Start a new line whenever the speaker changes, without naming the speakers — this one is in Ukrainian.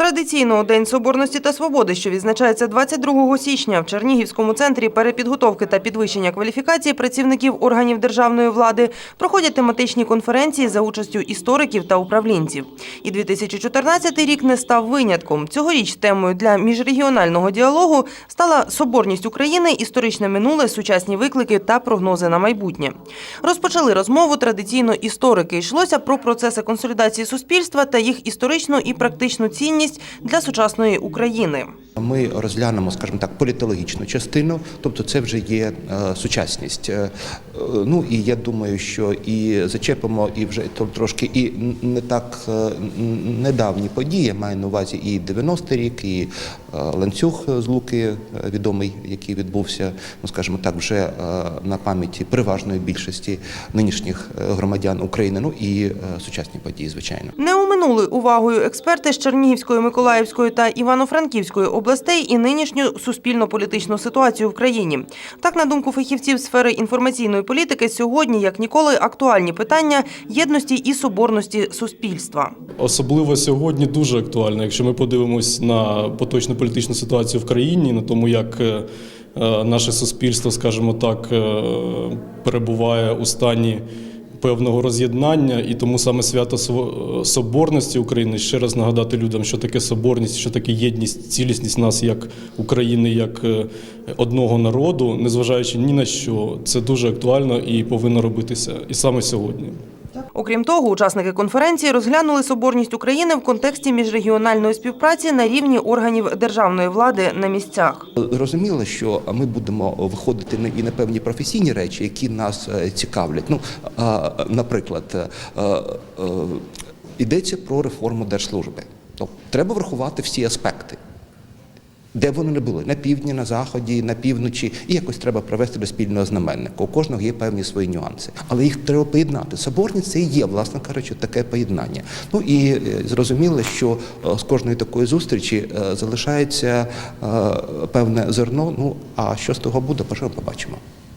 Традиційно у День Соборності та Свободи, що відзначається 22 січня в Чернігівському центрі перепідготовки та підвищення кваліфікації працівників органів державної влади, проходять тематичні конференції за участю істориків та управлінців. І 2014 рік не став винятком. Цьогоріч темою для міжрегіонального діалогу стала соборність України, історичне минуле, сучасні виклики та прогнози на майбутнє. Розпочали розмову традиційно історики. Йшлося про процеси консолідації суспільства та їх історичну і практичну цінність для сучасної України.
Ми розглянемо, скажімо так, політологічну частину, тобто це вже є е, сучасність. Е, е, ну і я думаю, що і зачепимо і вже трошки і не так недавні події. Маю на увазі і 90-й рік, і ланцюг з Луки відомий, який відбувся, ну скажімо так, вже на пам'яті переважної більшості нинішніх громадян України. Ну і сучасні події, звичайно.
Не оминули увагою експерти з Чернігівської, Миколаївської та Івано-Франківської областей і нинішню суспільно-політичну ситуацію в країні. Так, на думку фахівців сфери інформаційної політики, сьогодні, як ніколи, актуальні питання єдності і соборності суспільства.
Особливо сьогодні дуже актуально, якщо ми подивимось на поточну політичну ситуацію в країні, на тому, як е, е, наше суспільство, скажімо так, е, перебуває у стані певного роз'єднання, і тому саме свято Соборності України ще раз нагадати людям, що таке соборність, що таке єдність, цілісність нас як України, як е, одного народу, незважаючи ні на що, це дуже актуально і повинно робитися і саме сьогодні.
Окрім того, учасники конференції розглянули соборність України в контексті міжрегіональної співпраці на рівні органів державної влади на місцях.
Зрозуміло, що ми будемо виходити і на певні професійні речі, які нас е, цікавлять. Ну, наприклад, е, е, йдеться про реформу держслужби. Тобто треба врахувати всі аспекти. Де вони не були на півдні, на заході, на півночі, і якось треба привести до спільного знаменника. У кожного є певні свої нюанси, але їх треба поєднати. Соборність це і є, власне кажучи, таке поєднання. Ну і е, зрозуміло, що е, з кожної такої зустрічі е, залишається певне зерно. Ну а що з того буде, поживемо, побачимо.